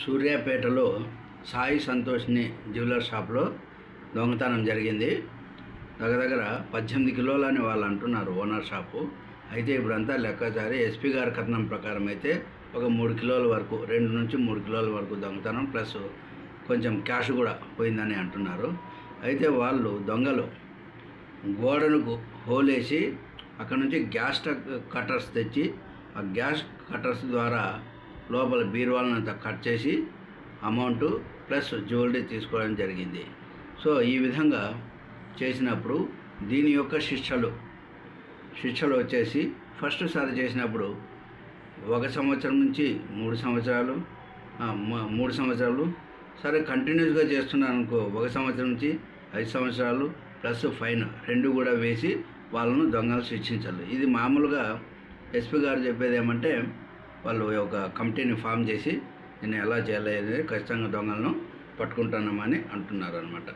సూర్యాపేటలో సాయి సంతోష్ని జ్యువెలర్ షాప్లో దొంగతనం జరిగింది. దగ్గర దగ్గర పద్దెనిమిది కిలోలు అని వాళ్ళు అంటున్నారు ఓనర్ షాపు. అయితే ఇప్పుడంతా లెక్కచారి ఎస్పీ గారి కథనం ప్రకారం అయితే ఒక మూడు కిలోల వరకు రెండు నుంచి మూడు కిలోల వరకు దొంగతనం ప్లస్ కొంచెం క్యాష్ కూడా పోయిందని అంటున్నారు. అయితే వాళ్ళు దొంగలు. గోడలకు హోలేసి అక్కడ నుంచి గ్యాస్ కట్టర్స్ తెచ్చి ఆ గ్యాస్ కట్టర్స్ ద్వారా లోపల బీరువాలనంతా కట్ చేసి అమౌంట్ ప్లస్ జ్యువెలరీ తీసుకోవడం జరిగింది. సో ఈ విధంగా చేసినప్పుడు దీని యొక్క శిక్షలు శిక్షలు వచ్చేసి ఫస్ట్ సారి చేసినప్పుడు ఒక సంవత్సరం నుంచి మూడు సంవత్సరాలు మూడు సంవత్సరాలు సరే కంటిన్యూస్గా చేస్తున్నాను అనుకో ఒక సంవత్సరం నుంచి ఐదు సంవత్సరాలు ప్లస్ ఫైన్ రెండు కూడా వేసి వాళ్ళను దొంగలు శిక్షించాలి. ఇది మామూలుగా ఎస్పీ గారు చెప్పేది ఏమంటే వాళ్ళు ఒక కమిటీని ఫామ్ చేసి నేను ఎలా చేయాలి అనేది ఖచ్చితంగా దొంగలను పట్టుకుంటానమని అంటున్నారు అనమాట